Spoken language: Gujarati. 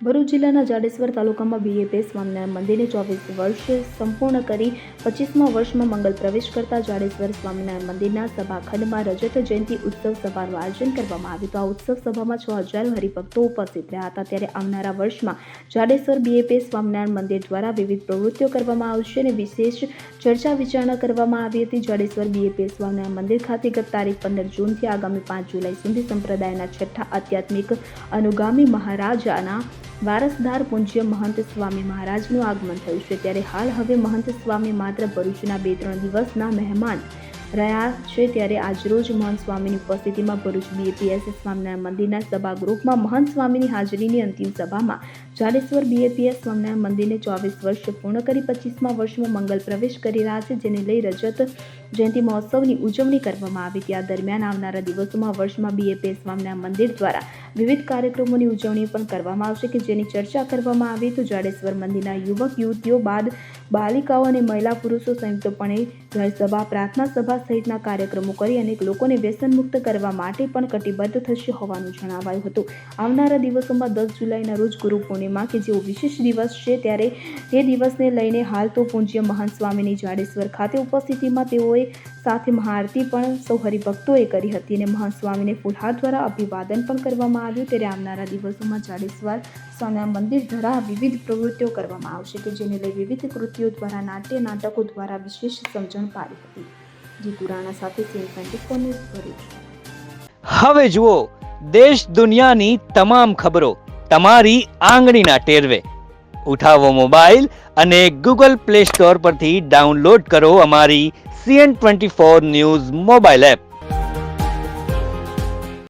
ભરૂચ જિલ્લાના જાડેશ્વર તાલુકામાં બીએપે સ્વામિનારાયણ મંદિરને ચોવીસ વર્ષ સંપૂર્ણ કરી પચીસમા વર્ષમાં મંગલ પ્રવેશ કરતા જાડેશ્વર સ્વામિનારાયણ મંદિરના સભાખંડમાં રજત જયંતિ ઉત્સવ સભાનું આયોજન કરવામાં આવ્યું હતું. આ ઉત્સવ સભામાં છ હજાર હરિભક્તો ઉપસ્થિત રહ્યા હતા. ત્યારે આવનારા વર્ષમાં જાડેશ્વર બીએપે સ્વામિનારાયણ મંદિર દ્વારા વિવિધ પ્રવૃત્તિઓ કરવામાં આવશે અને વિશેષ ચર્ચા વિચારણા કરવામાં આવી હતી. જાડેશ્વર બીએપી સ્વામિનારાયણ મંદિર ખાતે ગત તારીખ પંદર જૂનથી આગામી પાંચ જુલાઈ સુધી સંપ્રદાયના છઠ્ઠા આધ્યાત્મિક અનુગામી મહારાજાના વારસદાર પૂજ્ય મહંત સ્વામી મહારાજનું આગમન થયું છે. ત્યારે હાલ હવે મહંત સ્વામી માત્ર ભરૂચના બે ત્રણ દિવસના મહેમાન રહ્યા છે ત્યારે આજરોજ મહંત સ્વામીની ઉપસ્થિતિમાં ભરૂચ બીએપીએસ સ્વામિનારાયણ મંદિરના સભાગૃહમાં મહંત સ્વામીની હાજરીની અંતિમ સભામાં જાડેશ્વર બીએપીએસ સ્વામિનારાયણ મંદિરને ચોવીસ વર્ષ પૂર્ણ કરી પચીસમાં વર્ષમાં મંગલ પ્રવેશ કરી રહ્યા છે, જેને લઈ રજત જયંતિ મહોત્સવની ઉજવણી કરવામાં આવી. ત્યાં દરમિયાન આવનારા દિવસોમાં વર્ષમાં બીએપીએસ સ્વામિનારાયણ મંદિર દ્વારા વિવિધ કાર્યક્રમોની ઉજવણી પણ કરવામાં આવશે કે જેની ચર્ચા કરવામાં આવી. તો જાડેશ્વર મંદિરના યુવક, યુવતીઓ બાદ બાલિકાઓ અને મહિલા પુરુષો સંયુક્તપણે ઘર સભા પ્રાર્થના સભા સહિતના કાર્યક્રમો કરી અનેક લોકોને વ્યસનમુક્ત કરવા માટે પણ કટિબદ્ધ થશે હોવાનું જણાવાયું હતું. આવનારા દિવસોમાં દસ જુલાઈના રોજ ગુરુ પૂર્ણિમા કે જેવો વિશેષ દિવસ છે ત્યારે તે દિવસને લઈને હાલ તો પૂજ્ય મહાન સ્વામીની જાડેશ્વર ખાતે ઉપસ્થિતિમાં તેઓએ સાથે મહાઆરતી પણ સૌ હરિભક્તોએ કરી હતી અને મહાન સ્વામીને ફૂલહાર દ્વારા અભિવાદન પણ કરવામાં આવ્યું. ત્યારે આવનારા દિવસોમાં જાડેશ્વર સ્વામિનારાયણ મંદિર દ્વારા વિવિધ પ્રવૃત્તિઓ કરવામાં આવશે કે જેને લઈ વિવિધ કૃતિઓ દ્વારા નાટ્ય નાટકો દ્વારા વિશેષ સમજણ પાડી હતી. રાણા સાથે સીન ટ્વેન્ટી હવે જુઓ, દેશ દુનિયાની તમામ ખબરો તમારી આંગળીના ટેરવે. ઉઠાવો મોબાઈલ અને ગૂગલ પ્લે સ્ટોર પરથી ડાઉનલોડ કરો અમારી CN twenty four news mobile app.